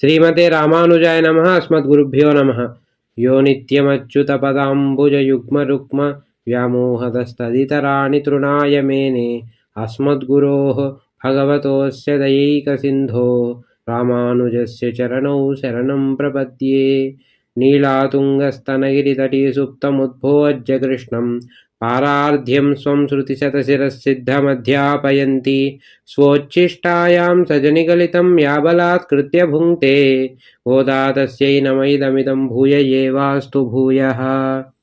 శ్రీమతే రామానుజాయ నమ అస్మద్గురుభ్యో నమ. యో నిత్యమచ్యుతపదాంబుజయుగ్మరుక్మ వ్యామోహదస్తదితరాణి తృణాయ మేనే. అస్మద్గురో భగవతోస్య దయైకసింధో రామానుజస్య చరణౌ శరణం ప్రపద్యే. నీలాతుంగస్తనగిరితటీ సుప్తముద్భోజ్య కృష్ణం पारार्ध्यं स्वं श्रुतिशतशिरःसिद्धमध्यापयन्ति स्वोच्छिष्टायां सजनिगलितं याबलात्कृत्य भुङ्क्ते ओदातस्यै नमैदमिदं भूय एवास्तु भूयः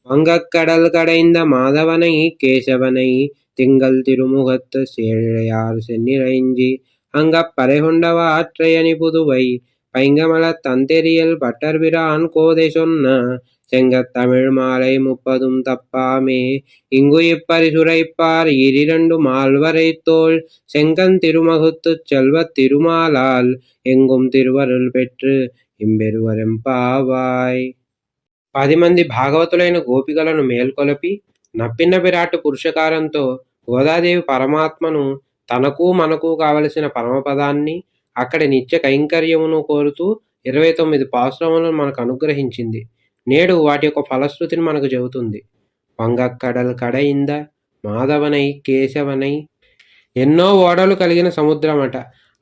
அங்கக்கடல் கடைந்த மாதவனை கேசவனை திங்கள் திருமுகத்து சேழையார் சென்னிறைஞ்சி அங்கப் பறைகொண்டவ ஆற்றையணி புதுவை பைங்கமல தந்தெறியல் பட்டர்பிரான் கோதை சொன்ன செங்கத் தமிழ் மாலை முப்பதும் தப்பாமே இங்கு இப்பரிசுரைப்பார் இரிரண்டு மால்வரை தோள் செங்கன் திருமகுத்துச் செல்வத் திருமாலால் எங்கும் திருவருள் பெற்று ఇంబెరువరెంపావాయ్ పది మంది భాగవతులైన గోపికలను మేల్కొలపి నప్పిన విరాట్ పురుషకారంతో గోదాదేవి పరమాత్మను తనకు మనకు కావలసిన పరమపదాన్ని అక్కడి నిత్య కైంకర్యమును కోరుతూ ఇరవై తొమ్మిది పాశ్రములను మనకు అనుగ్రహించింది నేడు వాటి యొక్క ఫలశ్రుతిని మనకు చెబుతుంది. వంగక్కడల్ కడయింద మాధవనై కేశవనై ఎన్నో ఓడలు కలిగిన సముద్రమట.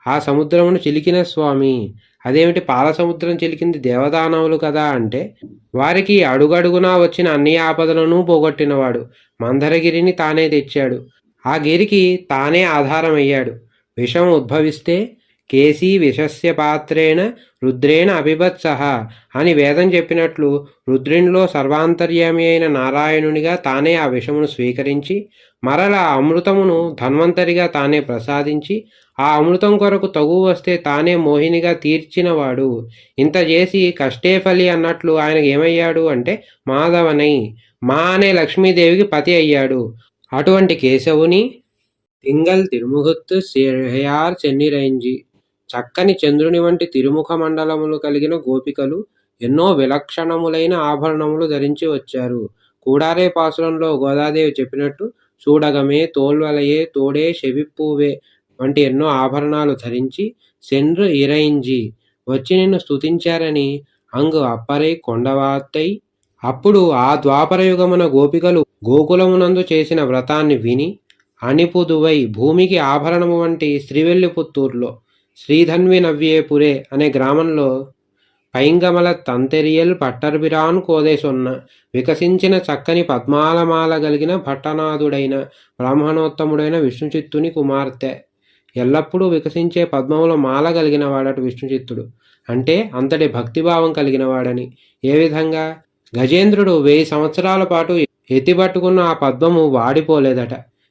ఆ సముద్రమును చిలికిన స్వామి అదేమిటి పాల సముద్రం చిలికింది దేవదానవులు కదా అంటే వారికి అడుగడుగునా వచ్చిన అన్ని ఆపదలను పోగొట్టినవాడు. మందరగిరిని తానే తెచ్చాడు. ఆ గిరికి తానే ఆధారమయ్యాడు. విషం ఉద్భవిస్తే కేసీ విషస్య పాత్రేణ రుద్రేణ అభిబత్సహ అని వేదం చెప్పినట్లు రుద్రునిలో సర్వాంతర్యామి అయిన నారాయణునిగా తానే ఆ విషమును స్వీకరించి మరల ఆ అమృతమును ధన్వంతరిగా తానే ప్రసాదించి ఆ అమృతం కొరకు తగు వస్తే తానే మోహినిగా తీర్చినవాడు. ఇంత చేసి కష్టే ఫలి అన్నట్లు ఆయనకు ఏమయ్యాడు అంటే మాధవనై మా అనే లక్ష్మీదేవికి పతి అయ్యాడు. అటువంటి కేశవుని తింగల్ తిరుముహుత్తు సేహయార్ చెన్నిరైంజి. చక్కని చంద్రుని వంటి తిరుముఖ మండలములు కలిగిన గోపికలు ఎన్నో విలక్షణములైన ఆభరణములు ధరించి వచ్చారు. కూడారే పాసురంలో గోదాదేవి చెప్పినట్టు చూడగమే తోల్వలయే తోడే చెవిప్పూవే వంటి ఎన్నో ఆభరణాలు ధరించి సెండ్రు ఇరైంజి వచ్చి నిన్ను స్తుతించారని అంగు అప్పరై కొండవాత్తై అప్పుడు ఆ ద్వాపరయుగమున గోపికలు గోకులమునందు చేసిన వ్రతాన్ని విని అణిపుదువై భూమికి ఆభరణము వంటి శ్రీవెల్లిపుత్తూరులో శ్రీధన్వి నవ్యేపురే అనే గ్రామంలో పైంగమల తంతెరియల్ పట్టర్బిరాన్ కోదేశున్న వికసించిన చక్కని పద్మాలమాల కలిగిన భట్టనాథుడైన బ్రాహ్మణోత్తముడైన విష్ణుచిత్తుని కుమార్తె. ఎల్లప్పుడూ వికసించే పద్మముల మాల కలిగిన వాడట విష్ణుచిత్తుడు. అంటే అంతటి భక్తిభావం కలిగిన వాడని. ఏ విధంగా? గజేంద్రుడు వెయ్యి సంవత్సరాల పాటు ఎత్తిపట్టుకున్న ఆ పద్మము వాడిపోలేదట.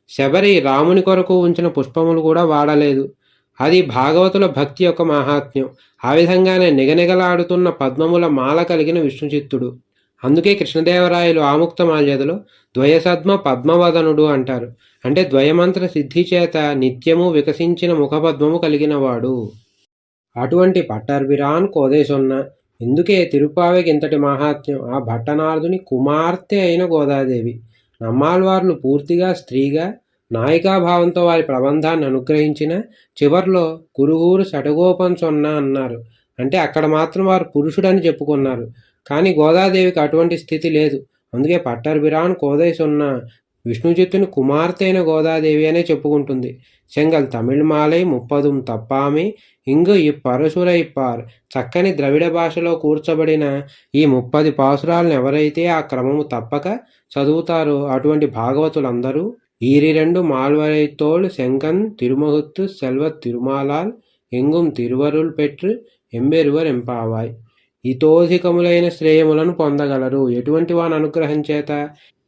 శబరి రాముని కొరకు ఉంచిన పుష్పములు కూడా వాడలేదు. అది భాగవతుల భక్తి యొక్క మహాత్మ్యం. ఆ విధంగానే నిగనిగలాడుతున్న పద్మముల మాల కలిగిన విష్ణుచిత్తుడు. అందుకే కృష్ణదేవరాయలు ఆముక్త మాల్యదలో ద్వయసద్మ పద్మవదనుడు అంటారు. అంటే ద్వయమంత్ర సిద్ధి చేత నిత్యము వికసించిన ముఖపద్మము కలిగినవాడు. అటువంటి పట్టర్బిరాన్ కోదేశున్న. ఇందుకే తిరుపావకి ఇంతటి మహాత్మ్యం. ఆ భట్టనారదుని కుమార్తె అయిన గోదాదేవి. నమ్మాల్వార్లు పూర్తిగా స్త్రీగా నాయికాభావంతో వారి ప్రబంధాన్ని అనుగ్రహించిన చివరిలో కురుగూరు సటగోపం సొన్న అన్నారు. అంటే అక్కడ మాత్రం వారు పురుషుడని చెప్పుకున్నారు. కానీ గోదాదేవికి అటువంటి స్థితి లేదు. అందుకే పట్టర్బిరాన్ కోదయ సొన్నా విష్ణుజిత్తుని కుమార్తె అయిన గోదాదేవి అనే చెప్పుకుంటుంది. సెంగల్ తమిళమాలై ముప్పదుం తప్పామి ఇంగు ఈ పరశురైపార్ చక్కని ద్రవిడ భాషలో కూర్చబడిన ఈ ముప్పది పాసురాలను ఎవరైతే ఆ క్రమము తప్పక చదువుతారో అటువంటి భాగవతులందరూ ఈరి రెండు మాల్వరైతోళ్ శంకన్ తిరుమగుత్తు திருமாலால் తిరుమాలాల్ ఎంగుం తిరువరుల్ పెట్రు ఎంబెరువర్ ఎంపావాయ్. ఇతోధికములైన శ్రేయములను పొందగలరు. ఎటువంటి వాని అనుగ్రహం చేత?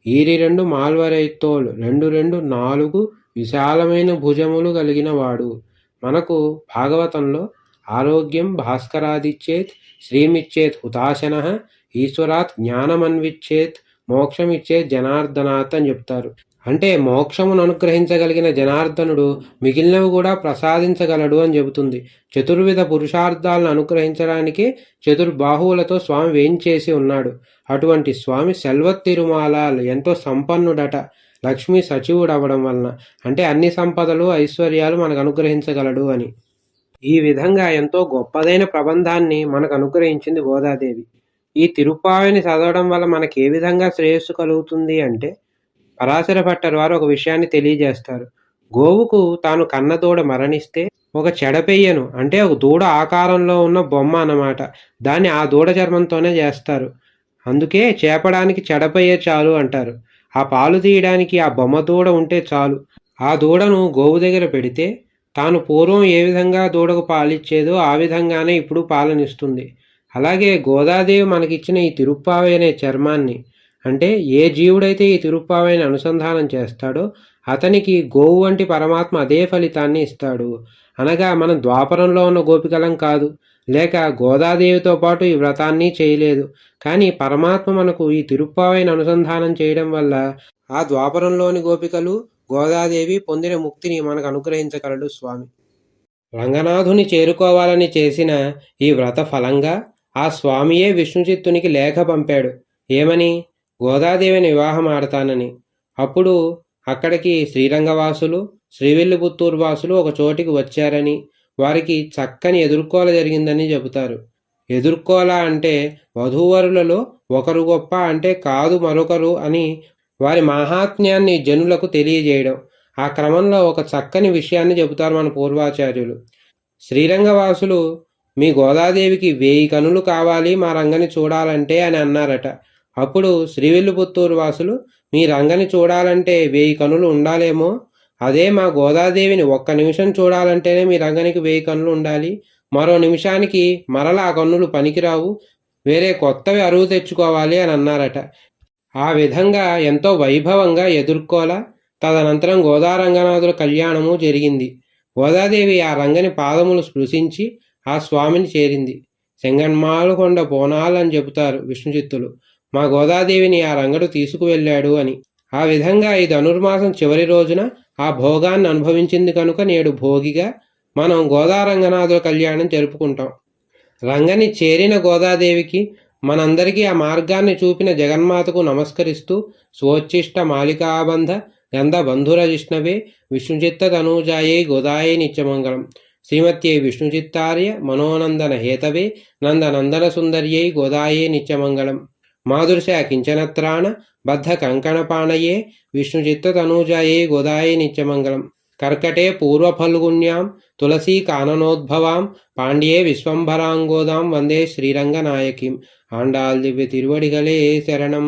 ఈరి రెండు మాల్వరైతోలు రెండు రెండు నాలుగు విశాలమైన భుజములు కలిగిన వాడు మనకు భాగవతంలో ఆరోగ్యం భాస్కరాదిచ్చేత్ శ్రీమిచ్చేత్ హుతాశన ఈశ్వరాత్ జ్ఞానమన్విచ్చేత్ మోక్షమిచ్చేత్ జనార్దనాథ్ అని చెప్తారు. అంటే మోక్షమును అనుగ్రహించగలిగిన జనార్దనుడు మిగిలినవి కూడా ప్రసాదించగలడు అని చెబుతుంది. చతుర్విధ పురుషార్థాలను అనుగ్రహించడానికి చతుర్బాహువులతో స్వామి వేయించేసి ఉన్నాడు. అటువంటి స్వామి సెల్వత్ తిరుమాల ఎంతో సంపన్నుడట. లక్ష్మీ సచివుడు అవ్వడం వలన. అంటే అన్ని సంపదలు ఐశ్వర్యాలు మనకు అనుగ్రహించగలడు అని. ఈ విధంగా ఎంతో గొప్పదైన ప్రబంధాన్ని మనకు అనుగ్రహించింది గోదాదేవి. ఈ తిరుపావిని చదవడం వల్ల మనకి ఏ విధంగా శ్రేయస్సు కలుగుతుంది అంటే పరాశర భట్టర్ వారు ఒక విషయాన్ని తెలియజేస్తారు. గోవుకు తాను కన్న దూడ మరణిస్తే ఒక చెడపెయ్యను అంటే ఒక దూడ ఆకారంలో ఉన్న బొమ్మ అన్నమాట. దాన్ని ఆ దూడ చర్మంతోనే చేస్తారు. అందుకే చేపడానికి చెడపెయ్య చాలు అంటారు. ఆ పాలు తీయడానికి ఆ బొమ్మ దూడ ఉంటే చాలు. ఆ దూడను గోవు దగ్గర పెడితే తాను పూర్వం ఏ విధంగా దూడకు పాలిచ్చేదో ఆ విధంగానే ఇప్పుడు పాలనిస్తుంది. అలాగే గోదాదేవి మనకిచ్చిన ఈ తిరుప్పావి అనే చర్మాన్ని అంటే ఏ జీవుడైతే ఈ తిరుప్పావైన అనుసంధానం చేస్తాడో అతనికి గోవు వంటి పరమాత్మ అదే ఫలితాన్ని ఇస్తాడు. అనగా మనం ద్వాపరంలో ఉన్న గోపికలం కాదు. లేక గోదాదేవితో పాటు ఈ వ్రతాన్ని చేయలేదు. కానీ పరమాత్మ మనకు ఈ తిరుప్పావైన అనుసంధానం చేయడం వల్ల ఆ ద్వాపరంలోని గోపికలు గోదాదేవి పొందిన ముక్తిని మనకు అనుగ్రహించగలడు స్వామి. రంగనాథుని చేరుకోవాలని చేసిన ఈ వ్రత ఫలంగా ఆ స్వామియే విష్ణుచిత్తునికి లేఖ పంపాడు. ఏమని? గోదాదేవిని వివాహం ఆడతానని అప్పుడు అక్కడికి శ్రీరంగవాసులు శ్రీవిల్లిపుత్తూరు వాసులు ఒక చోటికి వచ్చారని వారికి చక్కని ఎదుర్కోల జరిగిందని చెబుతారు. ఎదుర్కోల అంటే వధూవరులలో ఒకరు గొప్ప అంటే కాదు మరొకరు అని వారి మాహాత్మ్యాన్ని జనులకు తెలియజేయడం. ఆ క్రమంలో ఒక చక్కని విషయాన్ని చెబుతారు మన పూర్వాచార్యులు. శ్రీరంగవాసులు మీ గోదాదేవికి వేయి కనులు కావాలి మా రంగని చూడాలంటే అని అన్నారట. అప్పుడు శ్రీవెల్లిపుత్తూరు వాసులు మీ రంగని చూడాలంటే వేయి కనులు ఉండాలేమో? అదే మా గోదాదేవిని ఒక్క నిమిషం చూడాలంటేనే మీ రంగనికి వేయి కన్నులు ఉండాలి. మరో నిమిషానికి మరలా ఆ కన్నులు పనికిరావు. వేరే కొత్తవి అరువు తెచ్చుకోవాలి అని అన్నారట. ఆ విధంగా ఎంతో వైభవంగా ఎదుర్కోలా. తదనంతరం గోదారంగనాథుల కళ్యాణము జరిగింది. గోదాదేవి ఆ రంగని పాదములు స్పృశించి ఆ స్వామిని చేరింది. కొండ బోనాలని చెబుతారు విష్ణుచిత్తులు. మా గోదాదేవిని ఆ రంగడు తీసుకువెళ్ళాడు అని. ఆ విధంగా ఈ ధనుర్మాసం చివరి రోజున ఆ భోగాన్ని అనుభవించింది కనుక నేడు భోగిగా మనం గోదారంగనాథుల కళ్యాణం జరుపుకుంటాం. రంగని చేరిన గోదాదేవికి మనందరికీ ఆ మార్గాన్ని చూపిన జగన్మాతకు నమస్కరిస్తూ స్వోచ్ఛిష్ట మాలికాబంధ గంధ బంధురజిష్ణవే విష్ణుచిత్త తనూజాయే గోదాయే నిత్యమంగళం. శ్రీమత్యై విష్ణుచిత్తార్య మనోనందన హేతవే నందనందన సుందర్యై గోదాయే నిత్యమంగళం. మాదృశ కించనత్రాణ బద్ధ కంకణపాణయే విష్ణుచిత్తతనూజాయే గోదాయే నిత్యమంగళం. కర్కటే పూర్వఫల్గుణ్యాం తులసీ కాననోద్భవాం పాండ్యే విశ్వంభరాంగోదాం వందే శ్రీరంగనాయకీం. ఆండాల్ దివ్య తిరువడిగలే శరణం.